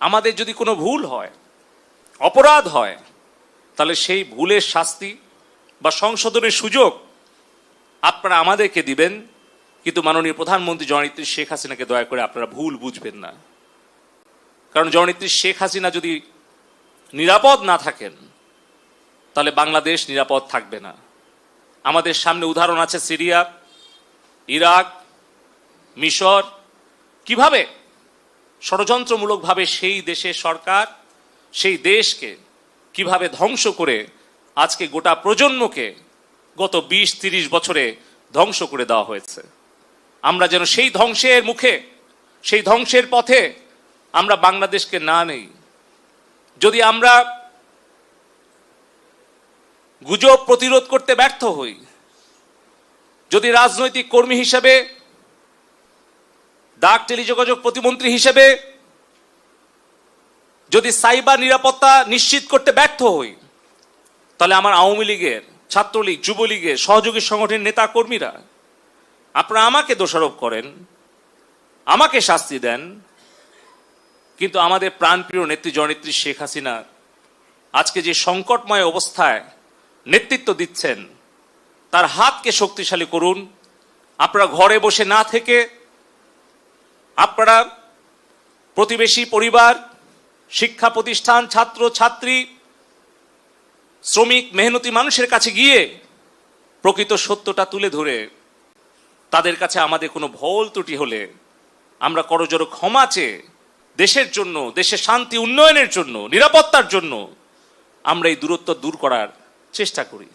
আমাদের যদি কোনো ভুল হয়, অপরাধ হয়, তাহলে সেই ভুলের শাস্তি বা সংশোধনের সুযোগ আপনারা আমাদেরকে দিবেন। কিন্তু মাননীয় প্রধানমন্ত্রী জননেত্রী শেখ হাসিনাকে দয়া করে আপনারা ভুল বুঝবেন না। কারণ জননেত্রী শেখ হাসিনা যদি নিরাপদ না থাকেন, তাহলে বাংলাদেশ নিরাপদ থাকবে না। আমাদের সামনে উদাহরণ আছে সিরিয়া, ইরাক, মিশর। কীভাবে? ষড়যন্ত্রমূলকভাবে সেই দেশের সরকার, সেই দেশকে কীভাবে ধ্বংস করে আজকে গোটা প্রজন্মকে গত বিশ, তিরিশ বছরে ধ্বংস করে দেওয়া হয়েছে। আমরা যেন সেই ধ্বংসের মুখে, সেই ধ্বংসের পথে আমরা বাংলাদেশকে না নেই। যদি আমরা গুজব প্রতিরোধ করতে ব্যর্থ হই, যদি রাজনৈতিক কর্মী হিসেবে ডাক টেলিযোগাযোগ প্রতিমন্ত্রী হিসেবে যদি সাইবার নিরাপত্তা নিশ্চিত করতে ব্যর্থ হই, তাহলে আমার আওয়ামী লীগের ছাত্রলীগ, যুবলীগের সহযোগী সংগঠনের নেতা কর্মীরা আপনারা আমাকে দোষারোপ করেন, আমাকে শাস্তি দেন, কিন্তু আমাদের প্রাণপ্রিয় নেত্রী, জননেত্রী শেখ হাসিনা আজকে যে সংকটময় অবস্থায় নেতৃত্ব দিচ্ছেন, তার হাতকে শক্তিশালী করুন। আপনারা ঘরে বসে না থেকে আপনারা প্রতিবেশী পরিবার, শিক্ষা প্রতিষ্ঠান, ছাত্র, ছাত্রী, শ্রমিক, মেহনতি মানুষের কাছে গিয়ে প্রকৃত সত্যটা তুলে ধরে। তাদের কাছে আমাদের কোনো ভুল ত্রুটি হলে আমরা করজোর ক্ষমা চেয়ে দেশের জন্য দেশের শান্তি উন্নয়নের জন্য, নিরাপত্তার জন্য আমরা এই দূরত্ব দূর করার চেষ্টা করি।